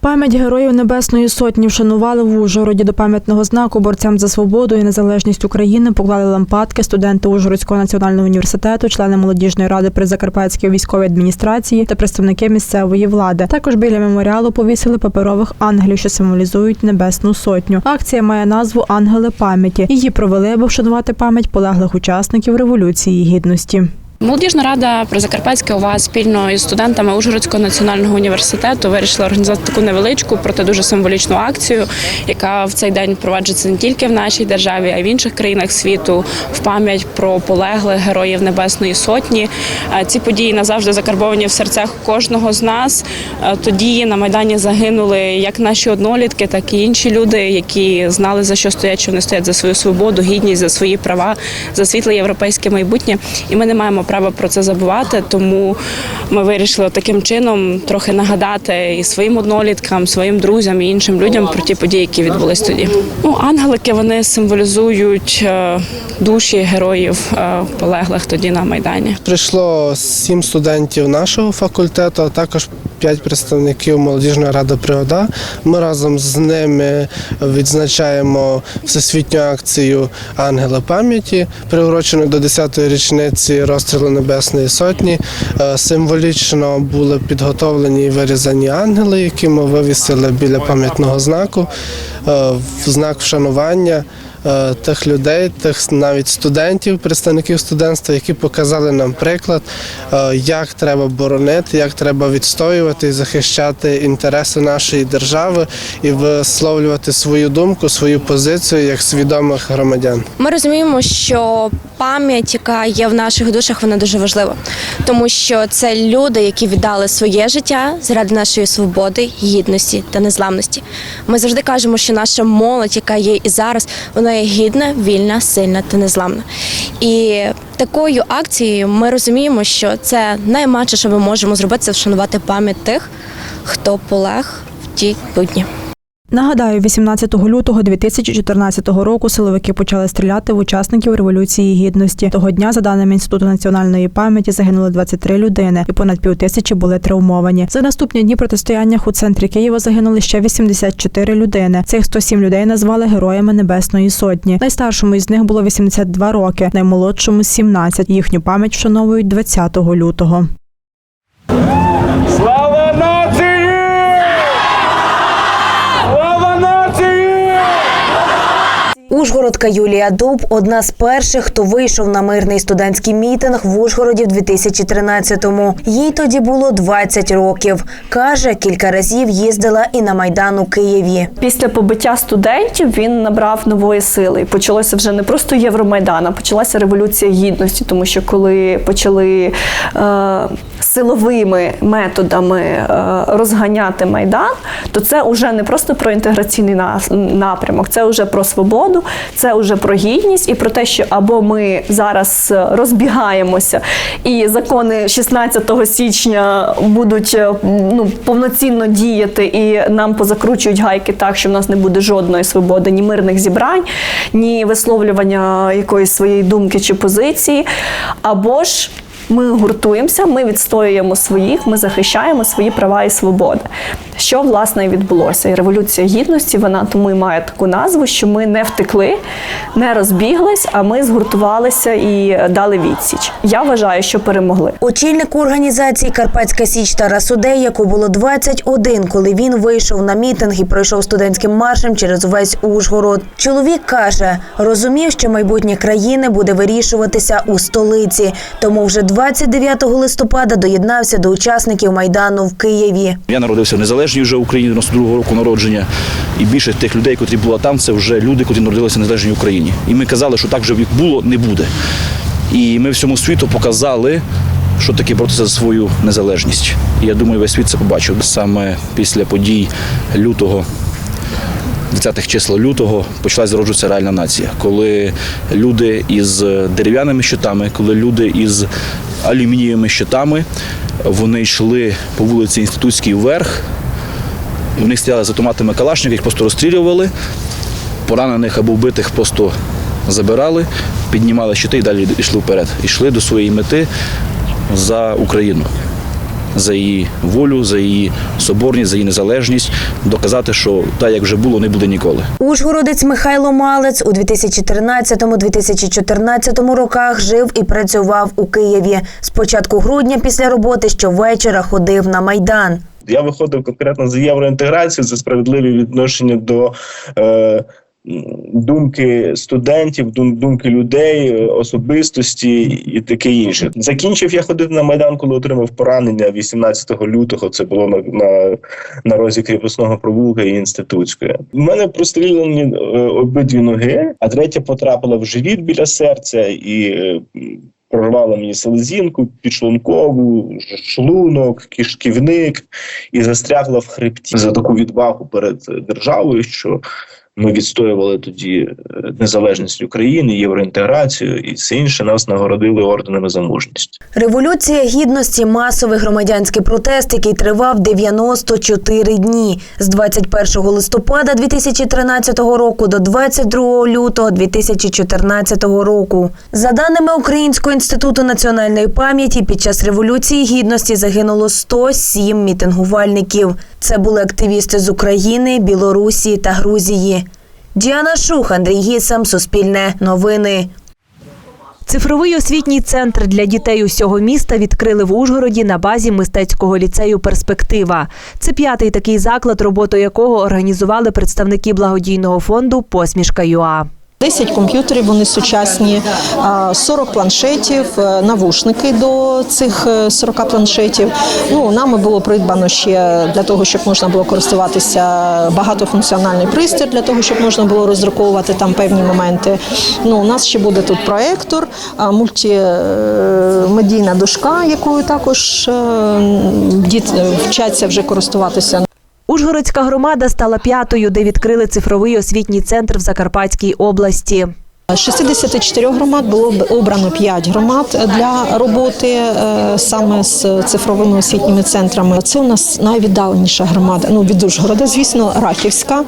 Пам'ять героїв Небесної Сотні вшанували в Ужгороді до пам'ятного знаку борцям за свободу і незалежність України поклали лампадки студенти Ужгородського національного університету, члени молодіжної ради при Закарпатській військовій адміністрації та представники місцевої влади. Також біля меморіалу повісили паперових ангелів, що символізують Небесну Сотню. Акція має назву Ангели пам'яті. Її провели, аби вшанувати пам'ять полеглих учасників революції гідності. Молодіжна рада при Закарпатській ОВА спільно із студентами Ужгородського національного університету вирішила організувати таку невеличку, проте дуже символічну акцію, яка в цей день проваджується не тільки в нашій державі, а й в інших країнах світу в пам'ять про полеглих героїв Небесної Сотні. Е, Ці події назавжди закарбовані в серцях кожного з нас. Е, Тоді на майдані загинули як наші однолітки, так і інші люди, які знали за що стоять, що вони стоять за свою свободу, гідність, за свої права, за світле європейське майбутнє. І ми не маємо права про це забувати. Тому ми вирішили таким чином трохи нагадати і своїм одноліткам, своїм друзям і іншим людям про ті події, які відбулись тоді. Ну, ангелики вони символізують е, душі героїв е, полеглих тоді на майдані. Прийшло сім студентів нашого факультету, а також п'ять представників молодіжної ради Приода. Ми разом з ними відзначаємо всесвітню акцію Ангела пам'яті, приурочену до 10-ї річниці розстрілу Небесної Сотні. Е, Символічно були підготовлені і вирізані ангели, які ми вивісили біля пам'ятного знаку, е, в знак вшанування тих людей, тих навіть студентів, представників студентства, які показали нам приклад, е, як треба боронити, як треба відстоювати і захищати інтереси нашої держави і висловлювати свою думку, свою позицію як свідомих громадян. Ми розуміємо, що пам'ять, яка є в наших душах, вона дуже важлива, тому що це люди, які віддали своє життя заради нашої свободи, гідності та незламності. Ми завжди кажемо, що наша молодь, яка є і зараз, вона є гідна, вільна, сильна та незламна. І такою акцією ми розуміємо, що це найменше, що ми можемо зробити, це вшанувати пам'ять тих, хто полег в ті будні. Нагадаю, 18 лютого 2014 року силовики почали стріляти в учасників революції гідності. Того дня, за даними інституту національної пам'яті, загинули 23 людини, і понад півтисячі були травмовані. За наступні дні протистояння у центрі Києва загинули ще 84 людини. Цих 107 людей назвали героями Небесної Сотні. Найстаршому із них було 82 роки, наймолодшому 17. Їхню пам'ять вшановують 20 лютого. Слава Ужгородка Юлія Дуб одна з перших, хто вийшов на мирний студентський мітинг в Ужгороді в 2013-му. Їй тоді було 20 років. Каже, кілька разів їздила і на майдан у Києві. Після побиття студентів він набрав нової сили. Почалося вже не просто Євромайдан, а почалася революція гідності, тому що коли почали е, силовими методами е, розганяти майдан, то це вже не просто про інтеграційний напрямок, це вже про свободу, це вже про гідність і про те, що або ми зараз е, розбігаємося, і закони 16 січня будуть е, ну, повноцінно діяти, і нам позакручують гайки так, що в нас не буде жодної свободи, ні мирних зібрань, ні висловлювання якоїсь своєї думки чи позиції, або ж. Ми гуртуємося, ми відстоюємо своїх, ми захищаємо свої права і свободи. Що власне і відбулося? І революція гідності вона тому і має таку назву, що ми не втекли, не розбіглись, а ми згуртувалися і дали відсіч. Я вважаю, що перемогли. Очільник організації Карпатська Січ Тарас Удей, яку було 21, коли він вийшов на мітинг і пройшов студентським маршем через увесь Ужгород. Чоловік каже, розумів, що майбутнє країни буде вирішуватися у столиці, тому вже 29 листопада доєднався до учасників майдану в Києві. Я народився в незалежній вже Україні 92-го року народження. І більше тих людей, котрі були там, це вже люди, котрі народилися в незалежній Україні. І ми казали, що так вже було, не буде. І ми всьому світу показали, що таке боротися за свою незалежність. І я думаю, весь світ це побачив. Саме після подій лютого 20-х числа лютого почалась зароджуватися реальна нація, коли люди із дерев'яними щитами, коли люди із алюмінієвими щитами, вони йшли по вулиці Інститутській вверх в них стояли з автоматами Калашників, їх просто розстрілювали, поранених або вбитих просто забирали, піднімали щити і далі йшли вперед. Йшли до своєї мети за Україну, за її волю, за її соборність, за її незалежність, доказати, що так, як вже було, не буде ніколи. Ужгородець Михайло Малець у 2013-2014 роках жив і працював у Києві. З початку грудня після роботи щовечора ходив на майдан. Я виходив конкретно за євроінтеграцію, за справедливі відношення до е, думки студентів, думки людей, е, особистості і таке інше. Закінчив я ходити на майдан, коли отримав поранення 18 лютого. Це було на, на, на розі кріпосного провулка і інститутської. У мене простріляні е, обидві ноги, а третя потрапила в живіт біля серця і. Прорвала мені селезінку, підшлункову, шлунок, кишківник і застрягла в хребті. За таку відвагу перед державою, що ми відстоювали тоді е, незалежність України, євроінтеграцію і все інше. Нас нагородили орденами за мужність. Революція гідності масовий громадянський протест, який тривав 94 дні з 21 листопада 2013 року до 22 лютого 2014 року. За даними Українського інституту національної пам'яті, під час революції гідності загинуло 107 мітингувальників. Це були активісти з України, Білорусі та Грузії. Діана Шух, Андрій Гісам, Суспільне новини. Цифровий освітній центр для дітей усього міста відкрили в Ужгороді на базі мистецького ліцею Перспектива. Це п'ятий такий заклад, роботу якого організували представники благодійного фонду Посмішка ЮА. 10 комп'ютерів, вони сучасні, а, 40 планшетів, е, навушники до цих е, 40 планшетів. Ну, нами було придбано ще для того, щоб можна було користуватися багатофункціональний пристрій, для того, щоб можна було роздруковувати там певні моменти. Ну, у нас ще буде тут проектор, мультимедійна дошка, якою також е, діти вчаться вже користуватися. Ужгородська громада стала п'ятою, де відкрили цифровий освітній центр в Закарпатській області. З 64 громад було обрано 5 громад для роботи е, саме з цифровими освітніми центрами. Це у нас найвіддаленіша громада. Ну від Ужгорода, звісно, Рахівська,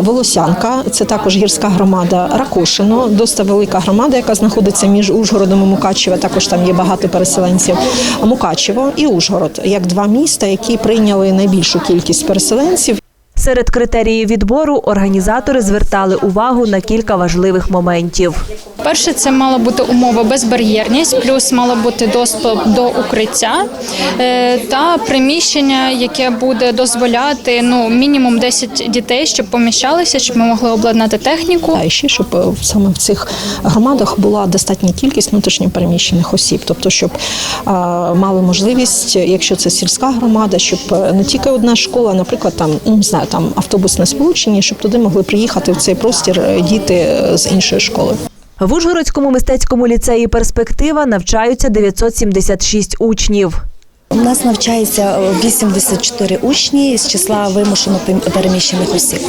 Волосянка. Це також гірська громада Ракошино, доста велика громада, яка знаходиться між Ужгородом і Мукачево. Також там є багато переселенців. Мукачево і Ужгород як два міста, які прийняли найбільшу кількість переселенців. Серед критеріїв відбору організатори звертали увагу на кілька важливих моментів. Перше, це мала бути умова безбар'єрність, плюс мало бути доступ до укриття е, та приміщення, яке буде дозволяти ну мінімум 10 дітей, щоб поміщалися, щоб ми могли обладнати техніку. А ще щоб е, саме в цих громадах була достатня кількість внутрішньопереміщених осіб, тобто, щоб мали можливість, якщо це сільська громада, щоб е, не тільки одна школа, наприклад, там ну не знаю, там автобусне сполучення, щоб туди могли приїхати в цей простір е, діти е, з іншої школи. В Ужгородському мистецькому ліцеї Перспектива навчаються 976 учнів. У нас навчається 84 учні з числа вимушено переміщених осіб.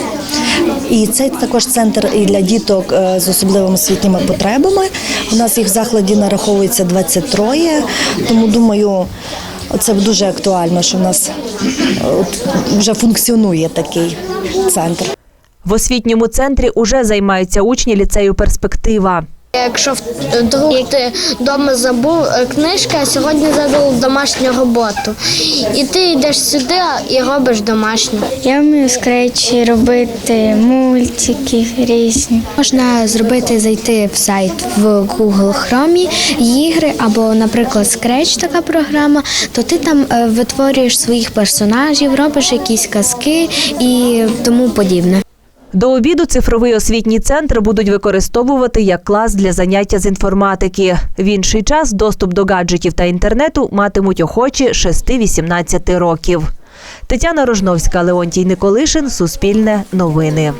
І це також центр і для діток е, з особливими освітніми потребами. У нас їх в закладі нараховується 23, тому думаю, це дуже актуально, що в нас е, вже функціонує такий центр. В освітньому центрі уже займаються учні ліцею Перспектива. Якщо вдруг ти вдома забув е, книжка, а сьогодні забув домашню роботу. І ти йдеш сюди і робиш домашню. Я вмію скретчі робити мультики різні. Можна зробити зайти в сайт в Google Chrome, ігри або, наприклад, Scratch така програма, то ти там е, витворюєш своїх персонажів, робиш якісь казки і тому подібне. До обіду цифровий освітній центр будуть використовувати як клас для заняття з інформатики. В інший час доступ до гаджетів та інтернету матимуть охочі 6-18 років. Тетяна Рожновська, Леонтій Николишин, Суспільне новини.